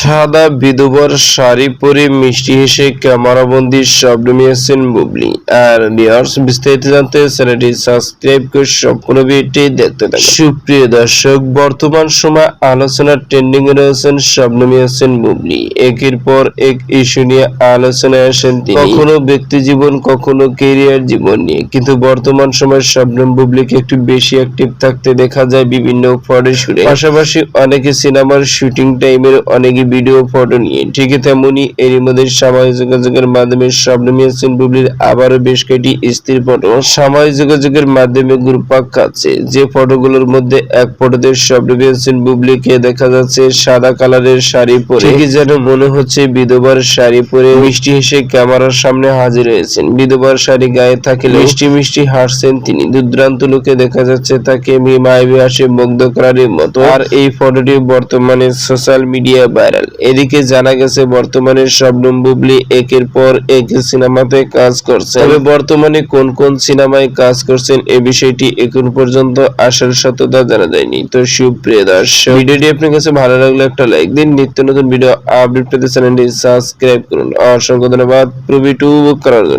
সাদা বিধবার শাড়ি পরে মিষ্টি হেসে ক্যামেরাবন্দি শব্দ নিয়েছেন বুবলি। আর ভিউয়ার্স বিস্তারিত জানতে চ্যানেলটি সাবস্ক্রাইব করে সম্পূর্ণ ভিডিওটি দেখতে থাকুন। সুপ্রিয় দর্শক, বর্তমান সময় আলোচনার ট্রেন্ডিং এ রয়েছেন শব্দ নিয়েছেন বুবলি। একের পর এক ইস্যু নিয়ে আলোচনায় আসেন তিনি। কখনো ব্যক্তি জীবন, কখনো কেরিয়ার জীবন নিয়ে। কিন্তু বর্তমান সময় শবনম বুবলিকে একটু বেশি অ্যাক্টিভ থাকতে দেখা যায় বিভিন্ন ফটো শুটে পাশাপাশি অনেকে সিনেমার শুটিং টাইমের অনেকে ভিডিও ফটো নিয়ে। ঠিক তেমনি এরই মধ্যে সামাজিক যোগাযোগের মাধ্যমে শবনম ইয়াসিন বুবলির আবারও বেশ কয়েকটি স্থির ফটো সামাজিক যোগাযোগের মাধ্যমে গ্রুপাক খাচ্ছে যে ফটোগুলোর মধ্যে এক ফটোতে শবনম ইয়াসিন বুবলিকে দেখা যাচ্ছে সাদা কালারের শাড়ি পরে। ঠিকই যেন মনে হচ্ছে বিধবার শাড়ি পরে মিষ্টি হেসে ক্যামেরার সামনে হাজির হয়েছেন। বিধবার শাড়ি গায়ে থাকলে মিষ্টি মিষ্টি হাসছেন তিনি। দুর্দান্ত লোকে দেখা যাচ্ছে তাকে মায়াবী আসে মুগ্ধ করার মতো। আর এই ফটোটি বর্তমানে সোশ্যাল মিডিয়া ভাইরাল এদিকে জানা গেছে, বর্তমানে শবনম বুবলি একের পর এক সিনেমাতে কাজ করছে তবে বর্তমানে কোন কোন সিনেমায় কাজ করছেন এ বিষয়টি এখন পর্যন্ত আসল সত্যতা জানা যায়নি। তো সুপ্রিয় দর্শক, ভিডিওটি আপনার কাছে ভালো লাগলে একটা লাইক দিন। নিত্য নতুন ভিডিও আপডেট পেতে চ্যানেলটি সাবস্ক্রাইব করুন। অসংখ্য ধন্যবাদ। প্রবি টু করার জন্য।